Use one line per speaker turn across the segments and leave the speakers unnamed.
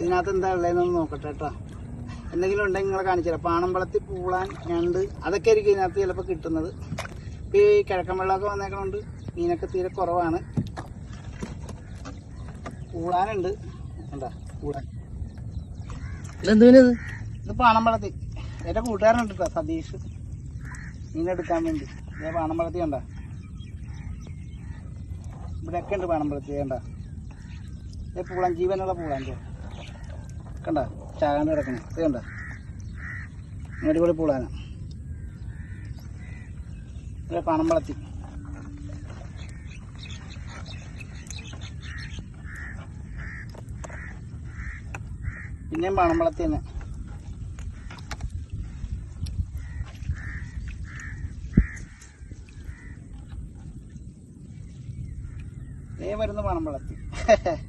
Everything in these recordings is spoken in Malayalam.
ഇതിനകത്ത് എന്താ ഉള്ളതെന്നൊന്ന് നോക്കട്ടെ കേട്ടോ. എന്തെങ്കിലും ഉണ്ടെങ്കിൽ നിങ്ങളെ കാണിച്ചു തരാം പാണമ്പളത്തിൽ പൂളാൻ ഞണ്ട് അതൊക്കെ ആയിരിക്കും ഇതിനകത്ത് ചിലപ്പോൾ കിട്ടുന്നത്. ഇപ്പോൾ ഈ കിഴക്കൻ വെള്ളമൊക്കെ വന്നേക്കണോണ്ട് മീനൊക്കെ തീരെ കുറവാണ്. പൂളാനുണ്ട്. എന്താ പൂളാൻ.
എന്തുവിനത്
ഇത് പാണമ്പളത്തി എന്റെ കൂട്ടുകാരനുണ്ട് കേട്ടോ സതീഷ്. മീനെടുക്കാൻ വേണ്ടി. ഇതേ പാണമ്പളത്തി കണ്ട? ഇവിടെയൊക്കെ ഉണ്ട് പാണമ്പളത്തി വേണ്ട ഇത് പൂളാൻ ജീവനുള്ള പൂളാൻ ഇത് കണ്ട ചാകാണ്ട് കിടക്കണേ. ഇത് കണ്ട. അടിപൊളി പൂളാന ഇവിടെ പാണമ്പളത്തി പിന്നെയും പാണമ്പളത്തി തന്നെ. ദേ വരുന്ന പണമ്പളത്തി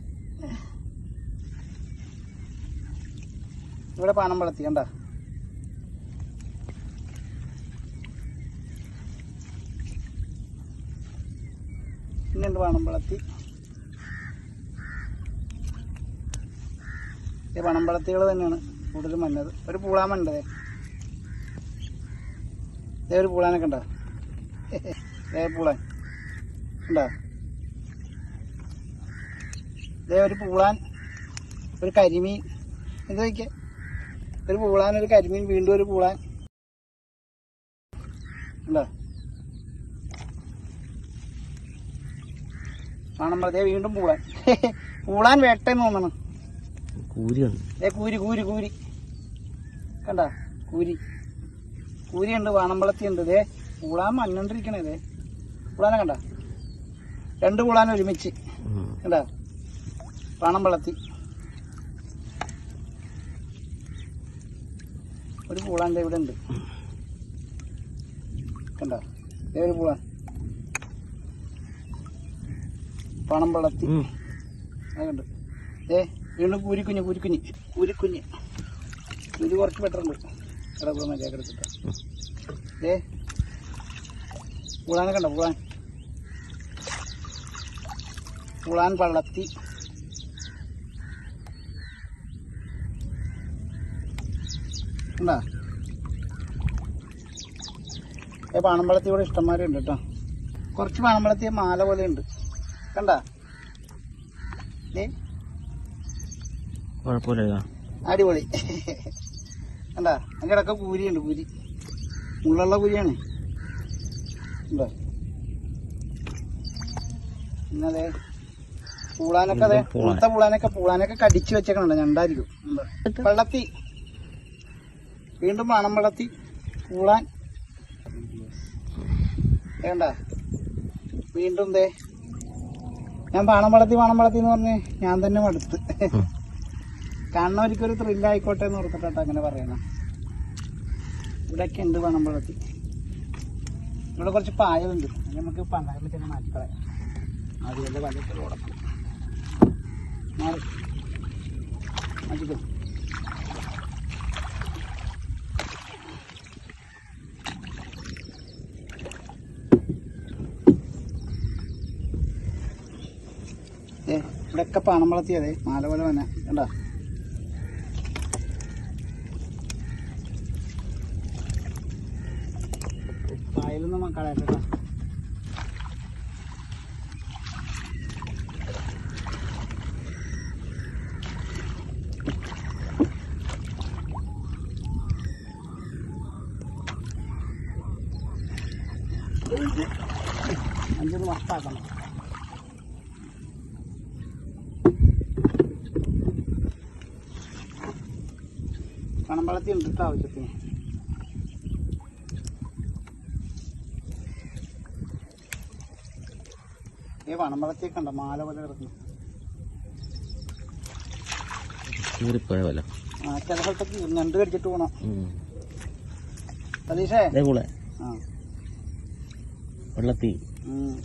ഇവിടെ പാനം വളർത്തി കണ്ട? പിന്നുണ്ട് പാനം വളർത്തി. ഈ പണമ്പളത്തികൾ തന്നെയാണ് കൂടുതലും മഞ്ഞത് ഒരു പൂളാമുണ്ട്. ഇതേ ഒരു പൂളാനൊക്കെ ഉണ്ടോ ഇതേ പൂളാൻ. ഉണ്ടോ ഇതേ ഒരു പൂളാൻ ഒരു കരിമീൻ. ഇത് വയ്ക്ക. ഒരു പൂളാൻ ഒരു കരിമീൻ വീണ്ടും ഒരു പൂളാൻ. ഉണ്ടോ കാണുമ്പോഴത്തേ വീണ്ടും പൂളാൻ. പൂളാൻ വേട്ടെന്ന് തോന്നണം. ഏ കൂരി കൂരി കൂരി. കണ്ട? കൂരി. കൂരിയുണ്ട് വാണമ്പളത്തി ഉണ്ട്. ദേ പൂളാൻ മണ്ണണ്ടിരിക്കണേ ദേ. പൂളാനെ കണ്ട? രണ്ട് പൂളാൻ ഒരുമിച്ച്. കണ്ട? വാണമ്പളത്തി. പൂളാന്റെ ഇവിടെ ഉണ്ട്. കണ്ടോ? ഏത് ഒരു പണം വളർത്തി. അതുണ്ട് ഏ വീണ്ടും കുരിക്കുഞ്ഞ് കുരിക്കുഞ്ഞ് കുരിക്കുഞ്ഞ്. കുരി കുറച്ച് ബെറ്റർ ഉണ്ട്. മര്യാദ എടുത്തിട്ട്. ഏ പൂളാനെ കണ്ടോ പൂളാൻ? പുളാൻ പള്ളത്തി കണ്ടാ? ഏ പാണമ്പളത്തി ഇവിടെ ഇഷ്ടംമാരി ഉണ്ട് കേട്ടോ കുറച്ച് പാണമ്പളത്തി മാല പോലെ ഉണ്ട് കണ്ട
കുഴപ്പമില്ല
അടിപൊളി. കണ്ട? അതിന്റെ ഇടക്ക കൂരിയുണ്ട് കൂരി മുള്ളുള്ള കൂരിയാണ് ഉണ്ടോ? ഇന്നലെ പൂളാനൊക്കെ അതെ പൂത്ത പൂളാനൊക്കെ പൂളാനൊക്കെ കടിച്ചു വെച്ചേക്കണുണ്ട് ഞണ്ടായിരിക്കും? വെള്ളത്തി. വീണ്ടും മണം വെള്ളത്തി പൂളാൻ. വേണ്ട. വീണ്ടും ദേ ഞാൻ പാണം വളർത്തി പാണം വളർത്തി എന്ന് പറഞ്ഞ് ഞാൻ തന്നെ മടുത്ത്. കാണുന്നവർക്കൊരു ത്രില്ലായിക്കോട്ടെ എന്ന് ഓർത്തിട്ടോ അങ്ങനെ പറയണം. ഇവിടെയൊക്കെ ഉണ്ട് പണമ്പളത്തി ഇവിടെ കുറച്ച് പായലുണ്ട്. അത് നമുക്ക് പണ്ടാറിൽ ചെന്ന് മാറ്റിക്കളയാം അതുകൊണ്ട് വലത്തിൽ ഓടണം മാറി. മാറ്റിക്കോ? ഏ ഇവിടെയൊക്കെ പണം വളർത്തിയത് മാല പോലെ തന്നെ കണ്ടോ പായലൊന്നും കളയട്ടോ അഞ്ചൊന്ന് മസ്താക്കണം കണമ്പളത്തി ഉണ്ട് വെച്ചിട്ട് ആവശ്യത്തിന് ഈ വണമ്പളത്തേക്ക് ഉണ്ടോ മാല പോലെ കിടക്കുന്നു. ആ ചില സ്ഥലത്തൊക്കെ ഞണ്ട് കടിച്ചിട്ട് പോണം. സതീഷേ ആ.
വെള്ളത്തി.
ഉം.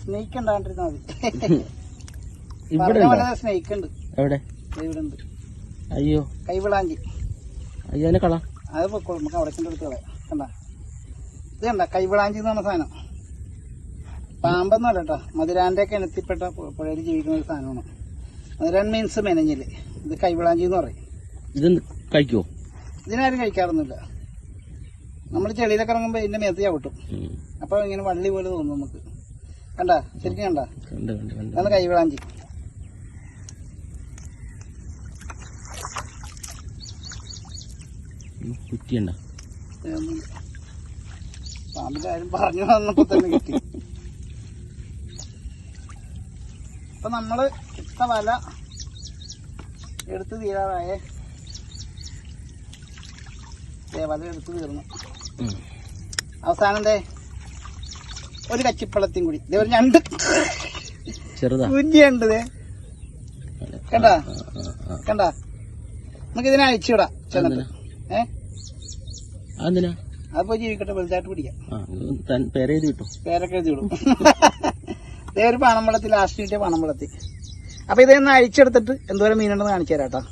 സ്നേഹിക്കണ്ടാണ്ടിരുന്നാൽ മതി.
ഇവിടെ
സ്നേക്ക് ഉണ്ട്?
എവിടെ? അയ്യോ.
കൈവിളാഞ്ചി
അയ്യോ അതിനെ കള
അത് പൊക്കോളും. നമുക്ക് അവിടെ ചെന്ന് എടുത്ത് കളയാം. കണ്ട? ഇത് കണ്ട? കൈവിളാഞ്ചി എന്ന് പറഞ്ഞ സാധനം. പാമ്പെന്ന് പറയട്ടോ മധുരാന്റെ ഒക്കെ പു- പുഴയിൽ ജീവിക്കുന്ന ഒരു സാധനമാണ്. മധുരാൻ മീൻസ് മെനഞ്ഞിൽ. ഇത് കൈവിളാഞ്ചി എന്ന് പറയും.
ഇത് കഴിക്കുവോ?
ഇതിനാരും കഴിക്കാറൊന്നുമില്ല. നമ്മൾ ചെളിയിലൊക്കെ ഇറങ്ങുമ്പോൾ ഇതിന്റെ മേത്ത് ചവിട്ടും
ഉം.
അപ്പൊ ഇങ്ങനെ വള്ളി പോലെ തോന്നും നമുക്ക്. കണ്ട? ശരിക്കും കണ്ട? കൈവിളാഞ്ചി
കുറ്റിയുണ്ട
ഇതൊന്നും പാമ്പിന്റെ കാര്യം പറഞ്ഞു വന്നപ്പോ തന്നെ കിട്ടി. അപ്പൊ നമ്മൾ ഇട്ട വല എടുത്ത് തീരാറായേ. വല എടുത്ത് തീർന്നു. അവസാനം ദേ ഒരു കച്ചിപ്പള്ളത്തിയും കൂടി. ദേ ഒരു ഞണ്ട്.
ചെറുതാ.
കുഞ്ഞിയുണ്ട് കണ്ട. കണ്ട? നമുക്ക് ഇതിനെ അഴിച്ചുവിടാം. ചെന്നിട്ട്.
അതെന്തിനാ?
അതിപ്പോ ജീവിക്കട്ടെ വലുതായിട്ട് പിടിക്കാം.
ഇത് പേരെഴുതി കിട്ടും
പേരൊക്കെ എഴുതി വിടും. ദേ ഒരു പണമ്പളത്തി ലാസ്റ്റ് കിട്ടിയ പണമ്പളത്തി അപ്പൊ ഇതൊന്ന് അഴിച്ചെടുത്തിട്ട് എന്തോരം മീനുണ്ടെന്ന് കാണിച്ചു തരാം നല്ല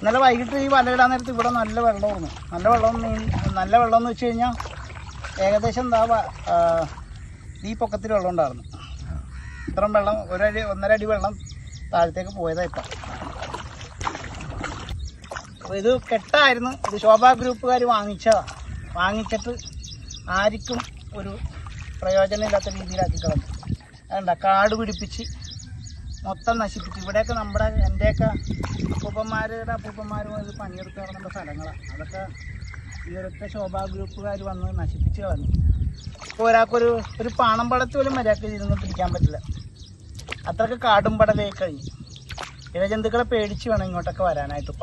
ഇന്നലെ വൈകിട്ട് ഈ വലയിടാൻ നേരത്ത് ഇവിടെ നല്ല വെള്ളമായിരുന്നു. നല്ല വെള്ളം മീൻ നല്ല വെള്ളം എന്ന് വെച്ച് കഴിഞ്ഞാൽ ഏകദേശം എന്താ ഈ പൊക്കത്തിൽ വെള്ളം ഉണ്ടായിരുന്നു. ഇത്രയും വെള്ളം ഒരടി ഒന്നര അടി വെള്ളം താഴത്തേക്ക് പോയതാണ് ഇപ്പം. അപ്പൊ ഇത് കെട്ടായിരുന്നു. ഇത് ശോഭാ ഗ്രൂപ്പുകാർ വാങ്ങിച്ചതാ. വാങ്ങിച്ചിട്ട് ആർക്കും ഒരു പ്രയോജനമില്ലാത്ത രീതിയിലാക്കി കളഞ്ഞു. അതുണ്ട കാട് പിടിപ്പിച്ച് മൊത്തം നശിപ്പിച്ചു. ഇവിടെയൊക്കെ നമ്മുടെ എന്റെയൊക്കെ അപ്പൂപ്പന്മാരുടെ അപ്പൂപ്പന്മാരും ഇത് പണിയെടുത്ത് നടന്ന സ്ഥലങ്ങളാണ് അതൊക്കെ ഈ ഒരൊറ്റ ശോഭാ ഗ്രൂപ്പുകാർ വന്ന് നശിപ്പിച്ച് കളഞ്ഞു. ഇപ്പോൾ ഒരാൾക്കൊരു ഒരു പാണം പടത്ത് പോലും മര്യാദയ്ക്ക് ഇരുന്ന് പിടിക്കാൻ പറ്റില്ല. അത്രയ്ക്ക് കാടും പടലായി കഴിഞ്ഞു. ഇഴജന്തുക്കളെ പേടിച്ച് വേണം ഇങ്ങോട്ടൊക്കെ വരാനായിട്ട്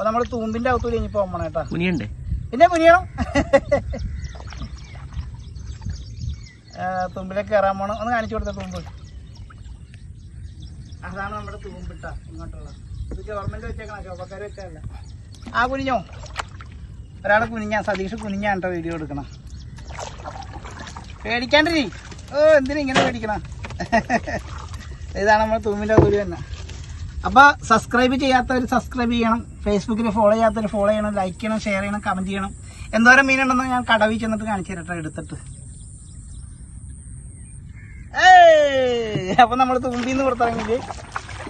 ഇപ്പം നമ്മൾ തൂമ്പിന്റെ അകത്തൂടി കഴിഞ്ഞപ്പോൾ പോകണം കേട്ടോ.
കുനിയണ്ടേ
പിന്നെ കുനിയണം തുമ്പിലേക്ക് കയറാൻ പോണം. ഒന്ന് കാണിച്ചു കൊടുത്ത തുമ്പ്. അതാണ് നമ്മുടെ തൂമ്പിട്ട ഇങ്ങോട്ടുള്ള ഇത് ഗവൺമെന്റ് വെച്ചേക്കണ ശോഭക്കാർ വെച്ചല്ല ആ കുനിഞ്ഞോ? ഒരാളെ കുനിഞ്ഞ സതീഷ് കുനിഞ്ഞാണ് കേട്ടോ വീഡിയോ എടുക്കണം. പേടിക്കാണ്ടിരി. ഓ എന്തിനാ ഇങ്ങനെ പേടിക്കണം? ഇതാണ് നമ്മുടെ തൂമ്പിന്റെ കൂലി തന്നെ. അപ്പൊ സബ്സ്ക്രൈബ് ചെയ്യാത്തവർ സബ്സ്ക്രൈബ് ചെയ്യണം. ഫേസ്ബുക്കിൽ ഫോളോ ചെയ്യാത്തവർ ഫോളോ ചെയ്യണം. ലൈക്ക് ചെയ്യണം ഷെയർ ചെയ്യണം കമന്റ് ചെയ്യണം. എന്തോരം മീനുണ്ടെന്ന് ഞാൻ കടവിൽ ചെന്നിട്ട് കാണിച്ചു തരട്ടെ എടുത്തിട്ട്! അപ്പൊ നമ്മൾ തുമ്പിന്ന് പുറത്തിറങ്ങിയത്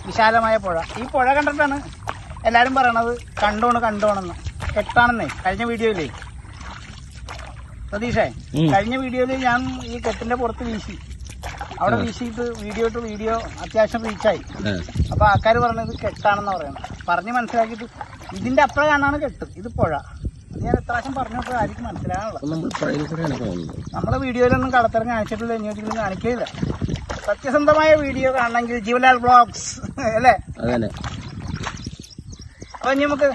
വിശാലമായ പുഴ. ഈ പുഴ കണ്ടിട്ടാണ് എല്ലാരും പറയണത് കണ്ടോണ് കണ്ടോണെന്ന്. കെട്ടാണെന്നേ കഴിഞ്ഞ വീഡിയോയിലേ. സതീഷേ കഴിഞ്ഞ വീഡിയോയിൽ ഞാൻ ഈ കെട്ടിന്റെ പുറത്ത് വീശി. അവിടെ വീശിയിട്ട് വീഡിയോ ടു വീഡിയോ അത്യാവശ്യം റീച്ചായി. അപ്പൊ ആൾക്കാർ പറഞ്ഞത് കെട്ടാണെന്ന് പറയണം പറഞ്ഞ് മനസ്സിലാക്കിയിട്ട് ഇതിന്റെ അപ്പുറം കാണാണ് കെട്ട്. ഇത് പുഴ. ഞാൻ എത്ര പ്രാവശ്യം പറഞ്ഞപ്പോൾ ആയിരിക്കും മനസ്സിലാകാനുള്ളത് നമ്മളെ വീഡിയോയിലൊന്നും കടത്തരം കാണിച്ചിട്ടില്ല ഇനിയൊരിക്കലും കാണിക്കില്ല സത്യസന്ധമായ വീഡിയോ കാണണമെങ്കിൽ ജീവലാൽ ബ്ലോഗ്സ് അല്ലേ?
അതന്നെ.
അപ്പൊ ഇനി നമുക്ക്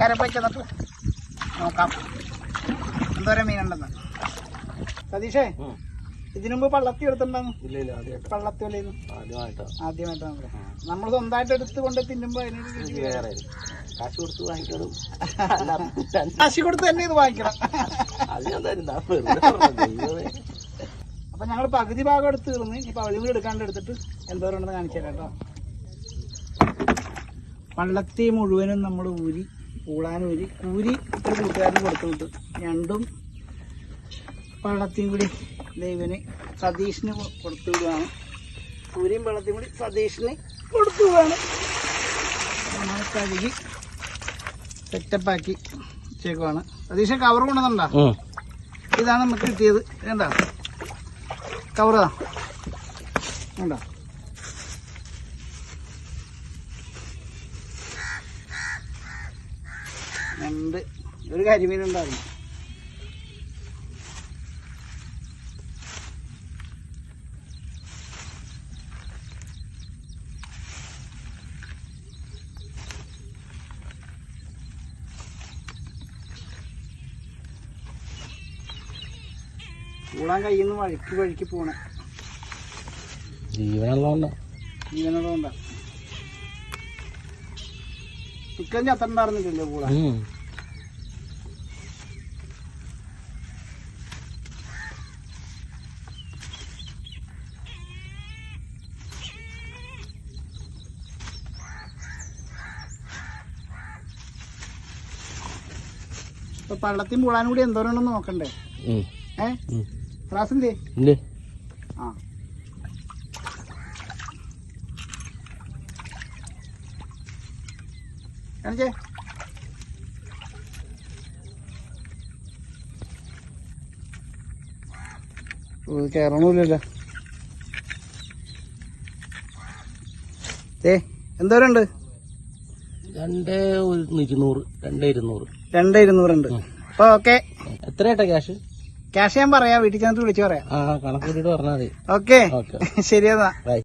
കരപ്പ ചെന്നിട്ട് നോക്കാം. എന്തോരം മീനുണ്ടെന്ന്. സതീഷേ?
ഉം.
ഇതിനു മുമ്പ് പള്ളത്തി എടുത്തിട്ടുണ്ടാകും പള്ളത്തി വലയിന്ന്
ആദ്യമായിട്ടാ.
ആദ്യമായിട്ടാണ് നമ്മൾ സ്വന്തമായിട്ട് എടുത്ത് കൊണ്ട് തിന്നുമ്പോ അതിനൊരു
കാശ് കൊടുത്ത് വാങ്ങിക്കണം
കാശി കൊടുത്ത് തന്നെ ഇത് വാങ്ങിക്കണം. അപ്പൊ ഞങ്ങൾ പകുതി ഭാഗം എടുത്ത് തീർന്ന്. ഈ പകുതി കൂടി എടുക്കാണ്ട് എടുത്തിട്ട് എന്തോരം ഉണ്ടെന്ന് കാണിച്ചു തരാം കേട്ടോ. പള്ളത്തി മുഴുവനും നമ്മൾ ഊരി ഊരി കൂരി ഒരു കൂട്ടുകാരന് കൊടുത്തു വിട്ടു രണ്ടും പള്ളത്തിയും കൂടി ദൈവന് സതീഷിന് കൊടുത്തു വിടുകയാണ് സൂര്യൻ വെള്ളത്തിൽ കൂടി സതീഷിന് കൊടുത്തു വിടുകയാണ് നമ്മൾ കഴുകി സെറ്റപ്പാക്കി വെച്ചേക്കുവാണ്. സതീഷ് കവർ കൊണ്ടുവന്നുണ്ടോ
ഉം.
ഇതാണ് നമുക്ക് കിട്ടിയത്. വേണ്ട കവറാ വേണ്ട രണ്ട്. ഒരു കരിമീനുണ്ടായിരുന്നു കൂടാൻ കയ്യിൽ വഴിക്ക് വഴുക്കി പോണേ.
ജീവനുള്ളതുകൊണ്ടാ.
ജീവനുള്ളതുകൊണ്ടാ. ചിക്കൻ ചത്തണ്ടായിരുന്നില്ലല്ലോ കൂടാൻ പള്ളത്തിൽ മൂടാനും കൂടി എന്തോരണം നോക്കണ്ടേ?
ഉം.
ത്രാസില്ലേ
ഇല്ലേ?
ആ. കാണിച്ചേ കയറണില്ലല്ലോ ഏ എന്തോരുണ്ട്?
രണ്ട് ഇരുന്നൂറ് രണ്ട് ഇരുന്നൂറ്.
രണ്ട് ഇരുന്നൂറുണ്ട്. അപ്പൊ ഓക്കെ
എത്രയായിട്ടാ ക്യാഷ്
ക്യാഷ് ഞാൻ പറയാം വീട്ടിൽ ചെന്നിട്ട് വിളിച്ചു പറയാം.
ആ പറഞ്ഞാൽ മതി. ഓക്കെ.
ശരിയെന്നാ
ബൈ.